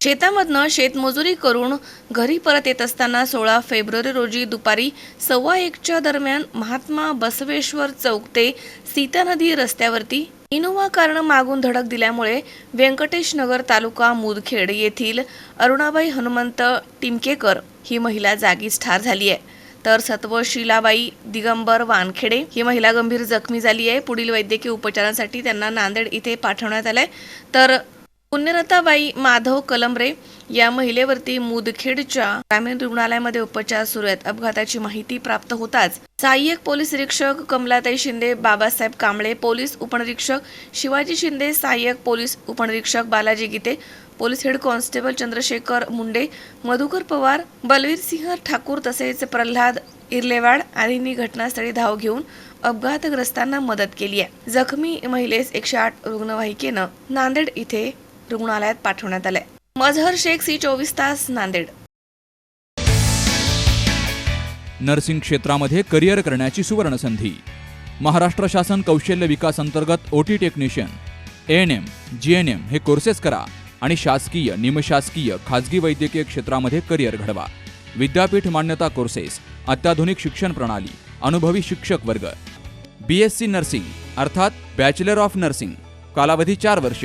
शेतामधनं शेतमजुरी करून घरी परत येत असताना सोळा फेब्रुवारी रोजी दुपारी सव्वा एकच्या दरम्यान महात्मा बसवेश्वर चौक ते सीता नदी रस्त्यावरती इनोव्हा कारण मागून धडक दिल्यामुळे व्यंकटेश नगर तालुका मुदखेड येथील अरुणाबाई हनुमंत टिमकेकर ही महिला जागीच ठार झाली आहे. तर सत्व शिलाबाई दिगंबर वानखेडे ही महिला गंभीर जखमी झाली आहे. पुढील वैद्यकीय उपचारांसाठी त्यांना नांदेड इथे पाठवण्यात आलंय. तर पुण्यरताबाई माधव कलमरे या महिलेवरती मुदखेडच्या ग्रामीण रुग्णालयामध्ये उपचार सुरू आहेत. अपघाताची माहिती प्राप्त होताच सहाय्यक पोलीस निरीक्षक कमलाताई शिंदे बाबासाहेब कांबळे पोलीस उपनिरीक्षक शिवाजी शिंदे सहाय्यक पोलीस उपनिरीक्षक Balaji Gite police head constable Chandrashekhar Munde Madhukar Pawar Balveer Singh Thakur तसेच प्रल्हाद इर्लेवाड आदींनी घटनास्थळी धाव घेऊन अपघातग्रस्तांना मदत केली आहे. जखमी महिलेस एकशे आठ रुग्णवाहिकेनं नांदेड इथे रुग्णालयात पाठवण्यात आलंय. मजहर शेख सी चोवीस तास नांदेड. नर्सिंग क्षेत्रामध्ये करिअर करण्याची सुवर्ण संधी महाराष्ट्र शासन कौशल्य विकास अंतर्गत OT technician N M G N M हे कोर्सेस करा आणि शासकीय निमशासकीय खाजगी वैद्यकीय क्षेत्रामध्ये करिअर घडवा. विद्यापीठ मान्यता कोर्सेस अत्याधुनिक शिक्षण प्रणाली अनुभवी शिक्षक वर्ग. बी एस सी नर्सिंग अर्थात बॅचलर ऑफ नर्सिंग कालावधी चार वर्ष.